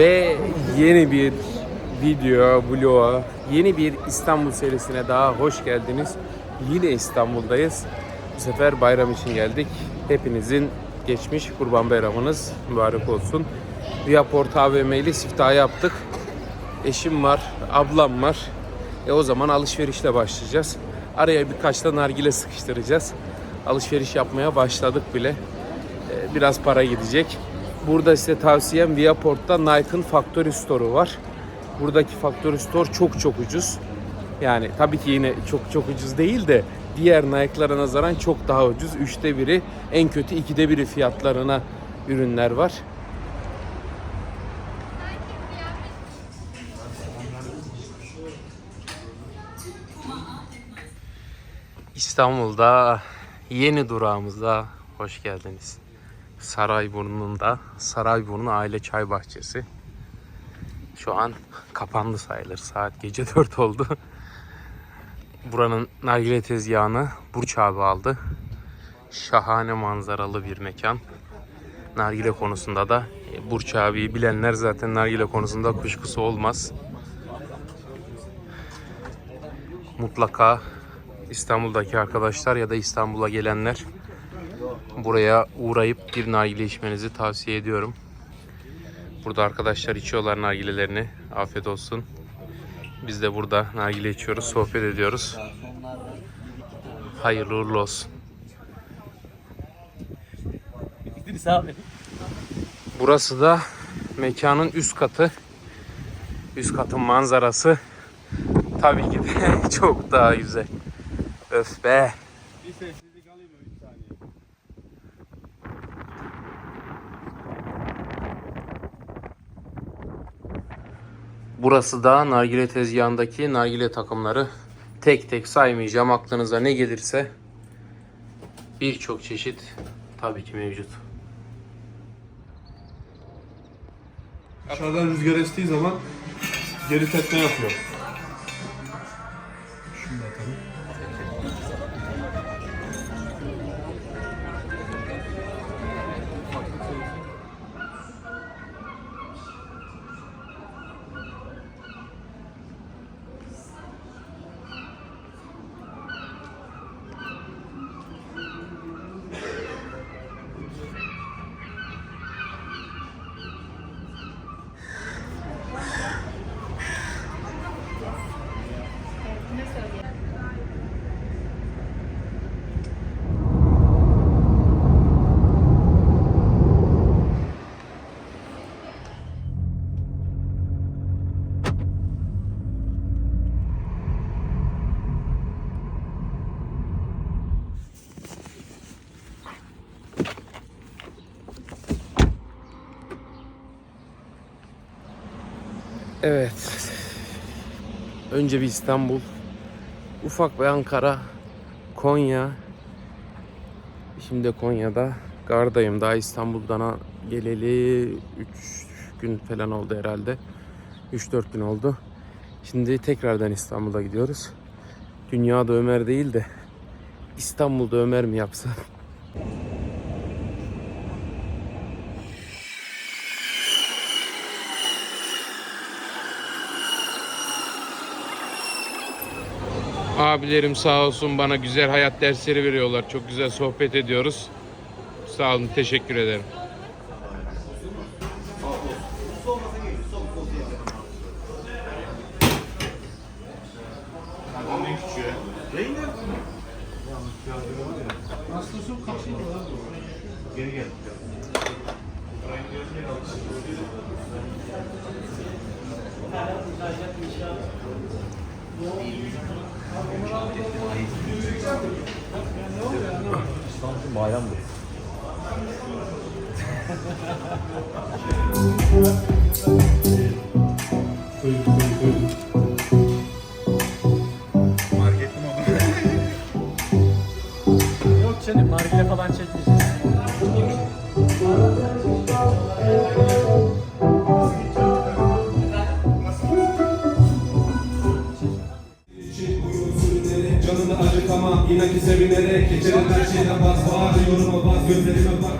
Ve yeni bir video, vloga, yeni bir İstanbul serisine daha hoş geldiniz. Yine İstanbul'dayız. Bu sefer bayram için geldik. Hepinizin geçmiş Kurban Bayramınız mübarek olsun. Viyaport AVM'li siftahı yaptık. Eşim var, ablam var. E o zaman alışverişle başlayacağız. Araya birkaç da nargile sıkıştıracağız. Alışveriş yapmaya başladık bile. E, Biraz para gidecek. Burada size tavsiyem Viaport'ta Nike'ın Factory Store'u var. Buradaki Factory Store çok çok ucuz. Yani tabii ki yine çok çok ucuz değil de diğer Nike'lara nazaran çok daha ucuz. Üçte biri, en kötü ikide biri fiyatlarına ürünler var. İstanbul'da yeni durağımıza hoş geldiniz. Sarayburnu'nda Sarayburnu Aile Çay Bahçesi. Şu an kapandı sayılır. Saat gece 4 oldu. Buranın nargile tezgahını Burç abi aldı. Şahane manzaralı bir mekan. Nargile konusunda da e, Burç abiyi bilenler zaten nargile konusunda kuşkusu olmaz. Mutlaka İstanbul'daki arkadaşlar ya da İstanbul'a gelenler buraya uğrayıp bir nargile içmenizi tavsiye ediyorum. Burada arkadaşlar içiyorlar nargilelerini. Afiyet olsun. Biz de burada nargile içiyoruz, sohbet ediyoruz. Hayırlı uğurlu olsun. Burası da mekanın üst katı. Üst katın manzarası tabii ki de çok daha güzel. Öf be. Bir sessizlik alayım mı? Bir saniye. Burası da nargile tezgahındaki nargile takımları. Tek tek saymayacağım aklınıza ne gelirse. Birçok çeşit tabii ki mevcut. Aşağıdan rüzgar estiği zaman geri tepme yapıyor. Evet. Önce bir İstanbul. Ufak bir Ankara. Konya. Şimdi Konya'da gardayım. Daha İstanbul'dan geleli 3 gün falan oldu herhalde. 3-4 gün oldu. Şimdi tekrardan İstanbul'a gidiyoruz. Dünyada Ömer değil de İstanbul'da Ömer mi yapsa? Abilerim sağ olsun bana güzel hayat dersleri veriyorlar. Çok güzel sohbet ediyoruz. Sağ olun, teşekkür ederim. Yok acıtamam inaki sevinerek Geçerim her şeyden vaz Bağırıyorum vaz gözlerime bak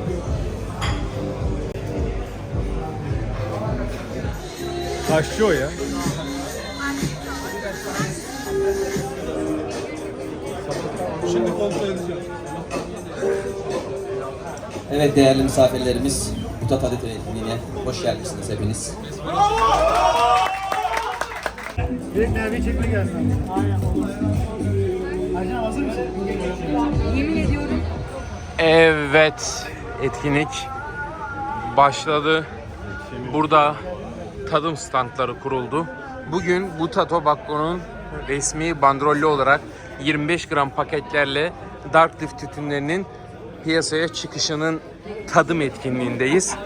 Aşçı o ya. Şimdi kontrol edeceğim. Evet değerli misafirlerimiz, Mutat Adet etkinliğine hoş geldiniz hepiniz. Yemin Evet, etkinlik başladı. Burada tadım standları kuruldu. Bugün bu Tobacco'nun resmi bandrollü olarak 25 gram paketlerle Dark Leaf tütünlerinin piyasaya çıkışının tadım etkinliğindeyiz.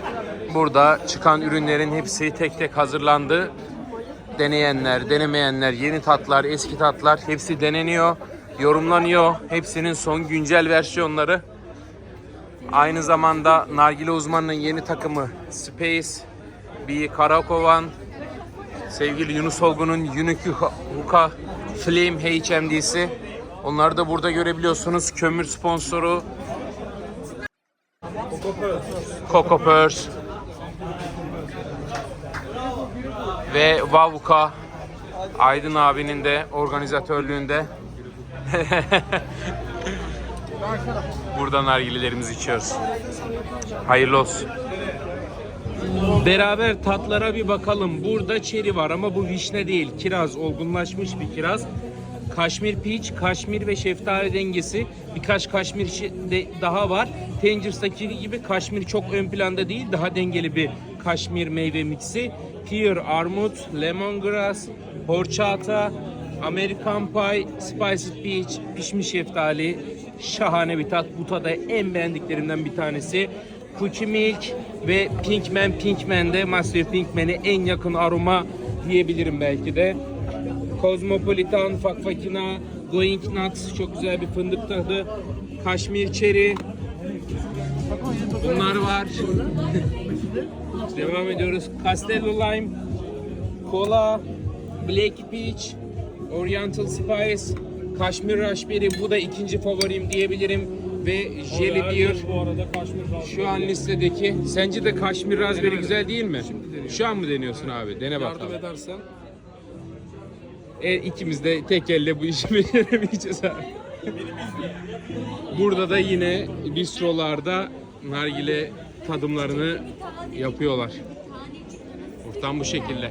Burada çıkan ürünlerin hepsi tek tek hazırlandı. Deneyenler, denemeyenler, yeni tatlar, eski tatlar hepsi deneniyor, yorumlanıyor. Hepsinin son güncel versiyonları Aynı zamanda nargile uzmanının yeni takımı Space, bir Karakovan, sevgili Yunus Olgun'un Unique Hookah Flame HMD'si. Onları da burada görebiliyorsunuz. Kömür sponsoru Coco Purse ve Vavuka Aydın abinin de organizatörlüğünde Burada nargilelerimizi içiyoruz. Hayırlı olsun. Beraber tatlara bir bakalım. Burada çeri var ama bu vişne değil. Kiraz, olgunlaşmış bir kiraz. Kaşmir peach, kaşmir ve şeftali dengesi. Birkaç kaşmir daha var. Tangers'taki gibi kaşmir çok ön planda değil. Daha dengeli bir kaşmir meyve miksi. Pear, armut, lemongrass, horchata, American Pie, Spiced Peach, pişmiş şeftali. Şahane bir tat. Bu tada en beğendiklerimden bir tanesi. Cookie Milk ve Pinkman. Pinkman de Master Pinkman'e en yakın aroma diyebilirim belki de. Cosmopolitan, Fakfakina, Going Nuts çok güzel bir fındık tadı. Kaşmir Cherry. Bunlar var. Devam ediyoruz. Castello Lime, Cola, Black Peach, Oriental Spice, Kaşmir Raspberry bu da ikinci favorim diyebilirim ve Jelly Beer Bu arada kaşmir şu an listedeki. Sence de Kaşmir Raspberry güzel değil mi? Şu an mı deniyorsun abi? Dene yardım bakalım. edersen. E, ikimiz de tek elle bu işi beceremeyeceğiz abi. Burada da yine bistrolarda nargile tadımlarını yapıyorlar. Ortam bu şekilde.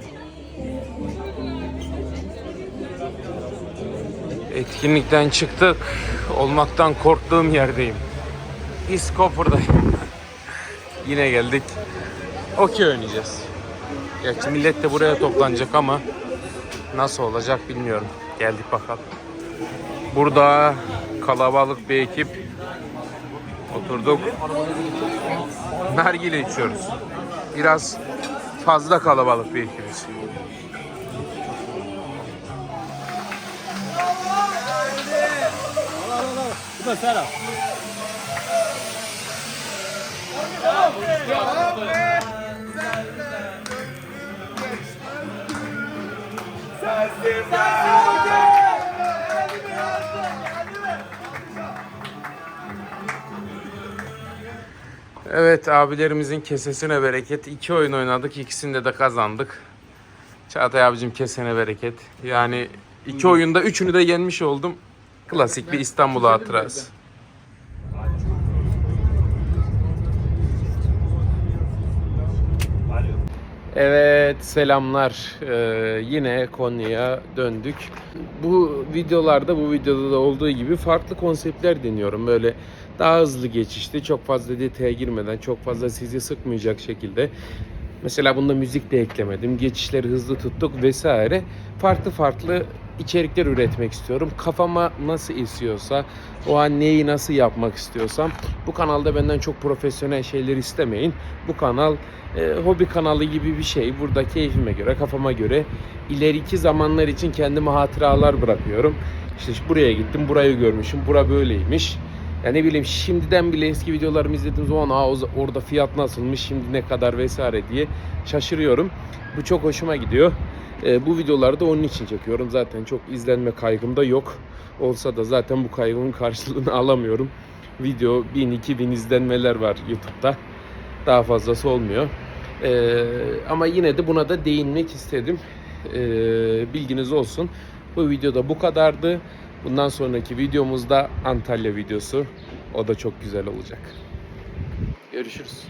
Etkinlikten çıktık. Olmaktan korktuğum yerdeyim. Iskopur'dayım. Yine geldik. Okey oynayacağız. Gerçi millet de buraya toplanacak ama Nasıl olacak bilmiyorum. Geldik bakalım. Burada kalabalık bir ekip oturduk. Nargile içiyoruz. Biraz fazla kalabalık bir ekibiz. Da Serap. Evet abilerimizin kesesine bereket. İki oyun oynadık. ikisinde de kazandık. Çağatay abicim kesene bereket. Yani iki oyunda üçünü de yenmiş oldum. Klasik bir İstanbul hatırası. Evet selamlar. Ee, yine Konya'ya döndük. Bu videolarda bu videoda da olduğu gibi farklı konseptler deniyorum. Böyle daha hızlı geçişli, çok fazla detaya girmeden, çok fazla sizi sıkmayacak şekilde. Mesela bunda müzik de eklemedim. Geçişleri hızlı tuttuk vesaire. Farklı farklı içerikler üretmek istiyorum. Kafama nasıl esiyorsa, o an neyi nasıl yapmak istiyorsam bu kanalda benden çok profesyonel şeyler istemeyin. Bu kanal e, hobi kanalı gibi bir şey. Burada keyfime göre, kafama göre ileriki zamanlar için kendime hatıralar bırakıyorum. İşte buraya gittim, burayı görmüşüm, bura böyleymiş. Ya ne bileyim şimdiden bile eski videolarımı izlediğim zaman Aa, orada fiyat nasılmış, şimdi ne kadar vesaire diye şaşırıyorum. Bu çok hoşuma gidiyor. E, bu videoları da onun için çekiyorum. Zaten çok izlenme kaygım da yok. Olsa da zaten bu kaygımın karşılığını alamıyorum. Video 1000-2000 izlenmeler var YouTube'da. Daha fazlası olmuyor. E, ama yine de buna da değinmek istedim. E, bilginiz olsun. Bu videoda bu kadardı. Bundan sonraki videomuzda Antalya videosu. O da çok güzel olacak. Görüşürüz.